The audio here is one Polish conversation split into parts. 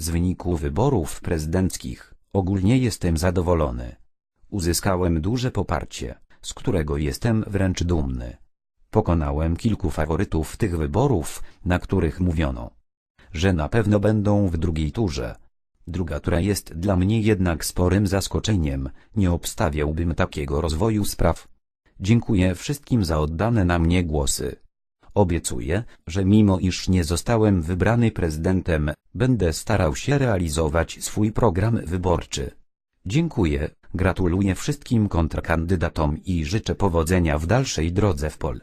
Z wyniku wyborów prezydenckich, ogólnie jestem zadowolony. Uzyskałem duże poparcie, z którego jestem wręcz dumny. Pokonałem kilku faworytów tych wyborów, na których mówiono, że na pewno będą w drugiej turze. Druga tura jest dla mnie jednak sporym zaskoczeniem, nie obstawiałbym takiego rozwoju spraw. Dziękuję wszystkim za oddane na mnie głosy. Obiecuję, że mimo iż nie zostałem wybrany prezydentem, będę starał się realizować swój program wyborczy. Dziękuję, gratuluję wszystkim kontrkandydatom i życzę powodzenia w dalszej drodze w pol.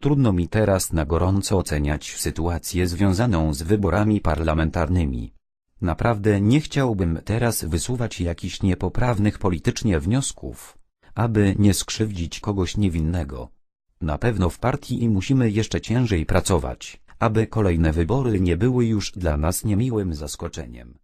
Trudno mi teraz na gorąco oceniać sytuację związaną z wyborami parlamentarnymi. Naprawdę nie chciałbym teraz wysuwać jakichś niepoprawnych politycznie wniosków, aby nie skrzywdzić kogoś niewinnego. Na pewno w partii musimy jeszcze ciężej pracować, aby kolejne wybory nie były już dla nas niemiłym zaskoczeniem.